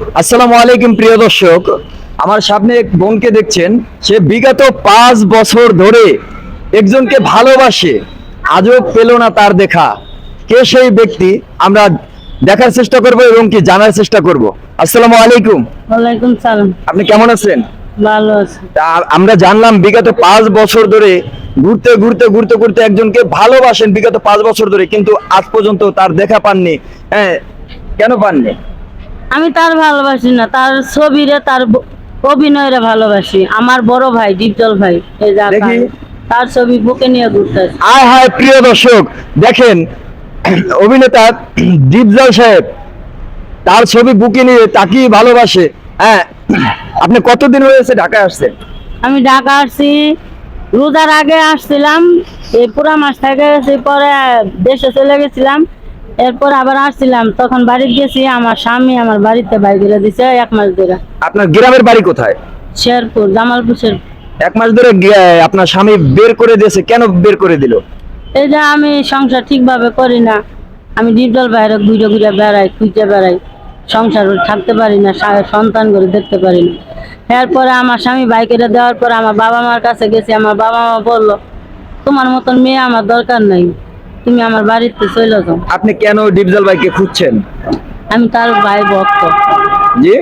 আসসালামু আলাইকুম প্রিয় দর্শক। আমার সামনে এক বোনকে দেখছেন। সে বিগত পাঁচ বছর ধরে একজনকে ভালোবাসে আজও পেল না তার দেখা। কে সেই ব্যক্তি আমরা দেখার চেষ্টা করব এবং কি জানার চেষ্টা করব। আসসালামু আলাইকুম। ওয়ালাইকুম সালাম। আপনি কেমন আছেন? ভালো আছি। আমরা জানলাম বিগত পাঁচ বছর ধরে ঘুরতে ঘুরতে ঘুরতে ঘুরতে একজনকে ভালোবাসেন বিগত পাঁচ বছর ধরে কিন্তু আজ পর্যন্ত তার দেখা পাননি। হ্যাঁ কেন পাননি? আমি তার ভালোবাসি না তার ছবিরে তার অভিনয়রে ভালোবাসি। আমার বড় ভাই দীপজল ভাই এই যে তার ছবি বুকে নিয়ে ঘুরতে আয় হায় প্রিয় দর্শক দেখেন অভিনেতা দীপজল সাহেব তার ছবি বুকে নিয়ে তাকেই ভালোবাসে। হ্যাঁ আপনি কতদিন হয়েছে ঢাকায় আসছেন? আমি ঢাকা আসছি রোজার আগে আসছিলাম এই পুরা মাস থেকে পরে দেশে চলে গেছিলাম। এরপর আবার আসছিলাম তখন বাড়িতে গেছি আমার স্বামী আমার বাড়িতে বাইরে দিছে এক মাস ধরে। আপনার গ্রামের বাড়ি কোথায়? শেরপুর জামালপুর শেরপুর। এক মাস ধরে আপনার স্বামী বের করে দিয়েছে কেন বের করে দিল? এই যে আমি সংসার ঠিকভাবে করি না আমি ডিপজল বাইরে ঘুরে ঘুরে বেড়াই খুঁজে বেড়াই। সংসার থাকতে পারি না সন্তান করে দেখতে পারি না। এরপরে আমার স্বামী বাইকেটা দেওয়ার পর আমার বাবা মার কাছে গেছি আমার বাবা মা বলল তোমার মতন মেয়ে আমার দরকার নাই। তুমি আমার বাড়িতে চলে যাও। আপনি কেন ডিপজল ভাইকে খুঁজছেন? আমি তার ভাই ভক্ত। জি?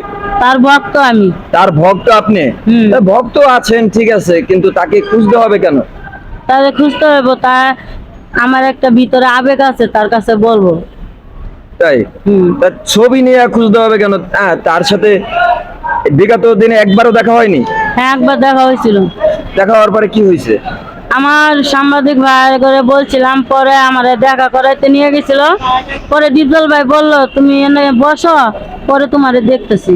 তার ভক্ত আমি। তার ভক্ত আপনি। ভক্ত আছেন ঠিক আছে কিন্তু তাকে খুঁজতে হবে কেন? তাহলে খুঁজতে হবে তা আমার একটা ভিতরে আবেগ আছে তার কাছে বলব। তাই? হুম। তা ছবি নিয়ে খুঁজতে হবে কেন? তার সাথে বিগত দিনে একবারও দেখা হয়নি? হ্যাঁ একবার দেখা হয়েছিল। দেখা হওয়ার পরে কি হয়েছে? আমার সাংবাদিক ভাই করে বলছিলাম পরে আমার দেখা করাইতে নিয়ে গেছিল। পরে ডিপজল ভাই বলল তুমি এনে বসো পরে তোমারে দেখতেছি।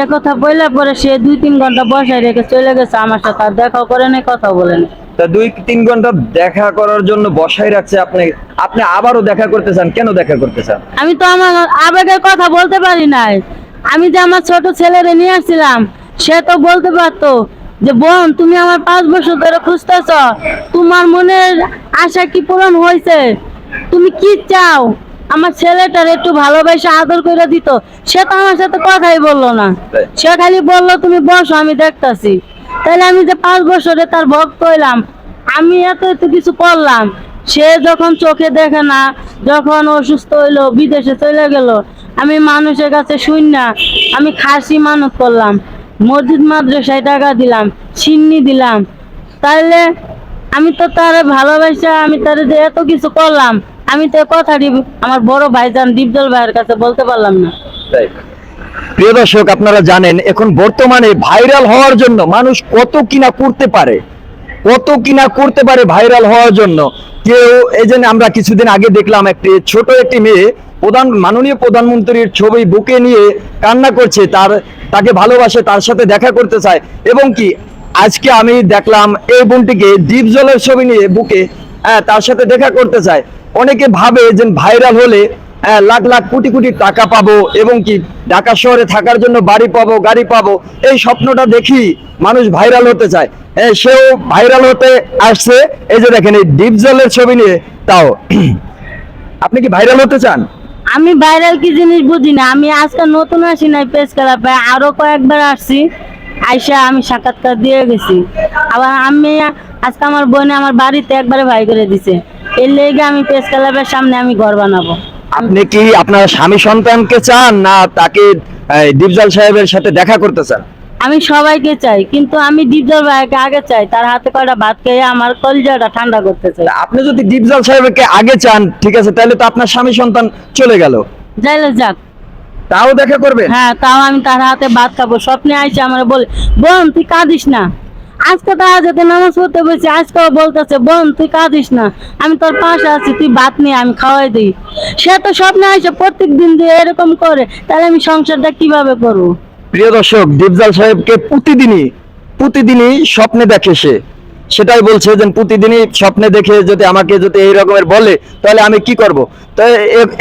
এ কথা বললে পরে সে দুই তিন ঘণ্টা বসায় রেখে চলে গেছে আমার সাথে আর দেখাও করে নাই কথা বলে নাই। তা দুই তিন ঘণ্টা দেখা করার জন্য বসাই রাখছে আপনি আপনি আবারও দেখা করতে চান কেন দেখা করতে চান? আমি তো আমার আবেগের কথা বলতে পারি নাই। আমি যে আমার ছোট ছেলেরে নিয়ে আসছিলাম সে তো বলতে পারতো যে বোন, তুমি আমার পাঁচ বছর ধরে খুঁজতেছ। তোমার মনের আশা কি পূরণ হয়েছে? তুমি কি চাও? আমার ছেলেটার একটু ভালোবাসা আদর করে দিত। সে তো আমার সাথে কথাই বলল না। সে খালি বলল, তুমি বসো, আমি দেখতাছি। তাহলে আমি যে পাঁচ বছরে তার ভক্ত হইলাম, আমি এত এত কিছু করলাম। সে যখন চোখে দেখে না, যখন অসুস্থ হইল, বিদেশে চলে গেল, আমি মানুষের কাছে শুন না, আমি খাসি মানত করলাম। মসজিদ, মাদ্রাসায় টাকা দিলাম, সিন্নি দিলাম। তাহলে আমি তো তার ভালোবাসা, আমি তার যে এত কিছু করলাম, আমি তো কথাটি আমার বড় ভাইজান দীপজল ভাইয়ের কাছে বলতে পারলাম না। প্রিয় দর্শক, আপনারা জানেন, এখন বর্তমানে ভাইরাল হওয়ার জন্য মানুষ কত কিনা করতে পারে। কত কিনা করতে পারে ভাইরাল হওয়ার জন্য। কেউ, এই আমরা কিছুদিন আগে দেখলাম একটি, ছোট একটি মেয়ে প্রধান মাননীয় প্রধানমন্ত্রীর ছবি বুকে নিয়ে কান্না করছে তার তাকে ভালোবাসে তার সাথে দেখা করতে চায়। এবং কি আজকে আমি দেখলাম এই বোনটিকে দ্বীপ জলের ছবি নিয়ে বুকে হ্যাঁ, তার সাথে দেখা করতে চায়। অনেকে ভাবে যে ভাইরাল হলে হ্যাঁ, লাখ লাখ কোটি কোটি টাকা পাবো এবং কি ঢাকা শহরে থাকার জন্য বাড়ি পাবো গাড়ি পাবো এই স্বপ্নটা দেখি মানুষ ভাইরাল হতে চায়। হ্যাঁ, সেও ভাইরাল হতে আসছে। এই যে দেখেন এই ডিপ জলের ছবি নিয়ে তাও। আপনি কি ভাইরাল হতে চান? আমি ভাইরাল কি জিনিস বুঝি না আমি আজকে নতুন আসি নাই পেজ ক্লাবে আরও কয়েকবার আসছি, আইসা আমি সাক্ষাৎকার দিয়ে গেছি। আবার আমি আজকে আমার বোনে আমার বাড়িতে একবারে ভাই করে দিছে। এর লেগে আমি পেজ ক্লাবের সামনে আমি ঘর বানাবো। আপনি কি আপনার স্বামী সন্তানকে চান না তাকে ডিপজল সাহেবের সাথে দেখা করতে চান? আমি সবাইকে চাই কিন্তু আমি ডিপজল ভাইকে আগে চাই তার হাতে কয়টা ভাত খেয়ে আমার কলজাটা ঠান্ডা করতে চাই। আপনি যদি ডিপজল সাহেবকে আগে চান ঠিক আছে তাহলে তো আপনার স্বামী সন্তান চলে গেল। যাইলে যাক। তাও দেখা করবে? হ্যাঁ তাও আমি তার হাতে ভাত খাব। স্বপ্নে আইসে আমার বলে বোন তুই কাঁদিস না। আজকে তো আজ এতে নামাজ পড়তে বলছি আজকেও বলতেছে বোন তুই কাঁদিস না। আমি তোর পাশে আছি তুই ভাত নিয়ে আমি খাওয়াই দিই। সে তো স্বপ্নে আইসে প্রত্যেক দিন দিয়ে এরকম করে তাহলে আমি সংসারটা কীভাবে করব? প্রিয় দর্শক ডিপজল সাহেবকে প্রতিদিনই প্রতিদিনই স্বপ্নে দেখে সে। সেটাই বলছে যে প্রতিদিনই স্বপ্নে দেখে যদি আমাকে যদি এই রকমের বলে তাহলে আমি কি করব? তো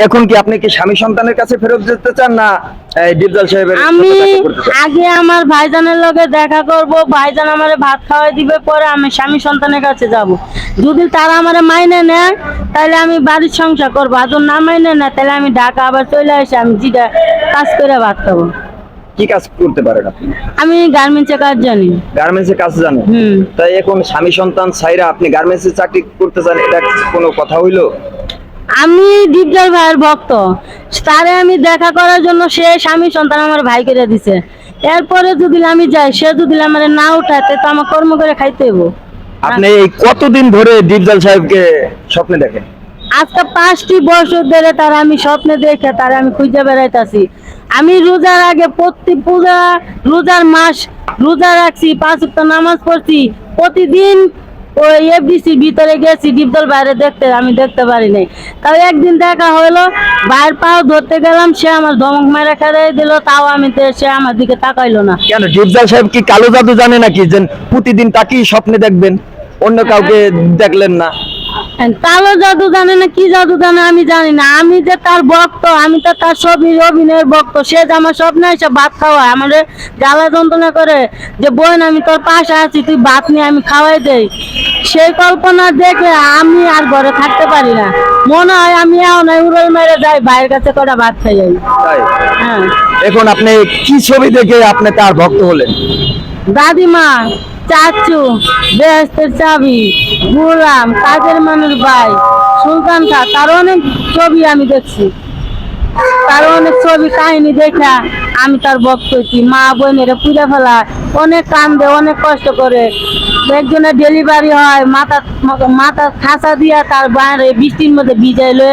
এখন কি আপনি কি স্বামী সন্তানের কাছে ফেরত যেতে চান না এই ডিপজল সাহেবের আমি? আগে আমার ভাইজানের লগে দেখা করব ভাইজান আমারে ভাত খাওয়াই দিবে পরে আমি স্বামী সন্তানের কাছে যাব। যদি তারা আমারে মাইনে নেয় তাহলে আমি বাড়ির সংসার করব। আর যদি না মাইনে নেয় তাহলে আমি ঢাকা আবার চলে আসি আমি যেটা কাজ করে ভাত খাব। কি কাজ করতে পারেন আপনি? আমি গার্মেন্টসে কাজ জানি। গার্মেন্টসে কাজ জানেন? তাই এখন স্বামী সন্তান ছাইরা আপনি গার্মেন্টসে চাকরি করতে চান এটা কোনো কথা হইল? আমি দীপজল ভাইয়ের ভক্ত। তারে আমি দেখা করার জন্য সে স্বামী সন্তান আমার ভাই করে দিছে। এরপরে যদি আমি যাই সে যদি আমার না উঠাতে তো আমার কর্ম করে খাইতে হইব। আপনি এই কতদিন ধরে দীপজল সাহেবকে স্বপ্নে দেখেন? আজকে পাঁচটি বছর ধরে তার আমি স্বপ্নে দেখে তার আমি খুঁজে বেড়াইতাছি। আমি রোজার আগে প্রতি পূজা, রোজার মাস রোজা রাখছি, পাঁচ ওয়াক্ত নামাজ পড়ছি। প্রতিদিন ওই এফডিসি ভিতরে গেছি, ডিপদল বাইরে দেখতে, আমি দেখতে পারি নাই। তাও একদিন দেখা হলো বাইর পাও ধরতে গেলাম, সে আমার ধমক মেরে খেয়ে দিল, তাও আমি সে আমার দিকে তাকাইলো না। কেন দীপজল সাহেব কি কালো জাদু জানে নাকি যে প্রতিদিন তাকেই স্বপ্নে দেখবেন? অন্য কাউকে দেখলেন না। কালো জাদু জানে না কি জাদু জানে আমি জানি না। আমি যে তার ভক্ত আমি তো তার অভিনয়ের ভক্ত। সে যে আমার স্বপ্নে এসে ভাত খাওয়ায় আমাদের জ্বালা যন্ত্রণা করে যে বোন আমি তোর পাশে আছি তুই ভাত নিয়ে আমি খাওয়াই দেই। সেই কল্পনা দেখে আমি আর ঘরে থাকতে পারি না। মনে হয় আমি এখন উড়ল মেরে যাই ভাইয়ের কাছে কটা ভাত খাই যাই হ্যাঁ। এখন আপনি কি ছবি দেখে আপনি তার ভক্ত হলেন? দাদিমা চাচু, বেহেস্তের চাবি, গুলাম, কাজের মানুষ ভাই, সুলতান খা তার অনেক ছবি আমি দেখছি। তার অনেক ছবি, কাহিনী দেখা আমি তার ভক্ত হচ্ছি মা বোনেরা পুজো ফেলা, অনেক কান্দে, অনেক কষ্ট করে। একজনের ডেলিভারি হয়, মাথা মাথা খাসা দিয়া তার বাইরে বৃষ্টির মধ্যে ভিজাই লয়ে